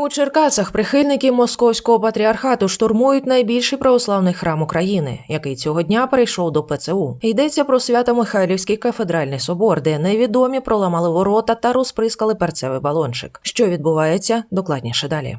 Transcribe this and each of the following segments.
У Черкасах прихильники московського патріархату штурмують найбільший православний храм України, який цього дня перейшов до ПЦУ. Йдеться про Свято-Михайлівський кафедральний собор, де невідомі проламали ворота та розприскали перцевий балончик. Що відбувається, докладніше далі.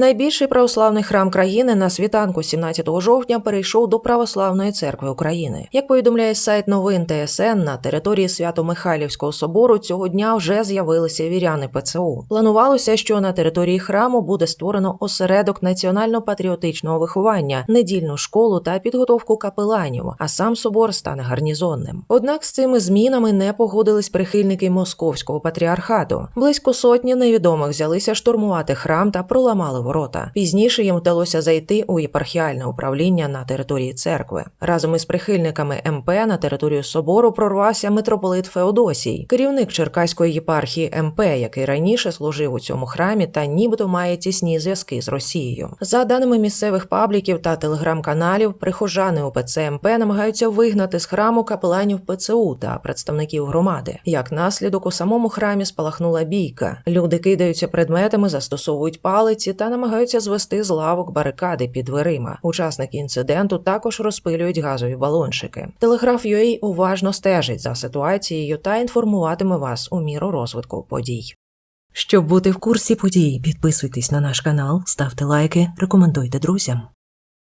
Найбільший православний храм країни на світанку 17 жовтня перейшов до Православної церкви України. Як повідомляє сайт новин ТСН, на території Свято-Михайлівського собору цього дня вже з'явилися віряни ПЦУ. Планувалося, що на території храму буде створено осередок національно-патріотичного виховання, недільну школу та підготовку капеланів, а сам собор стане гарнізонним. Однак з цими змінами не погодились прихильники московського патріархату. Близько сотні невідомих взялися штурмувати храм та проламали ворота. Пізніше їм вдалося зайти у єпархіальне управління на території церкви. Разом із прихильниками МП на територію собору прорвався митрополит Феодосій, керівник Черкаської єпархії МП, який раніше служив у цьому храмі та нібито має тісні зв'язки з Росією. За даними місцевих пабліків та телеграм-каналів, прихожани УПЦ МП намагаються вигнати з храму капеланів ПЦУ та представників громади. Як наслідок у самому храмі спалахнула бійка. Люди кидаються предметами, застосовують палиці та намагаються звести з лавок барикади під дверима. Учасники інциденту також розпилюють газові балончики. Телеграф UA уважно стежить за ситуацією та інформуватиме вас у міру розвитку подій. Щоб бути в курсі подій, підписуйтесь на наш канал, ставте лайки, рекомендуйте друзям.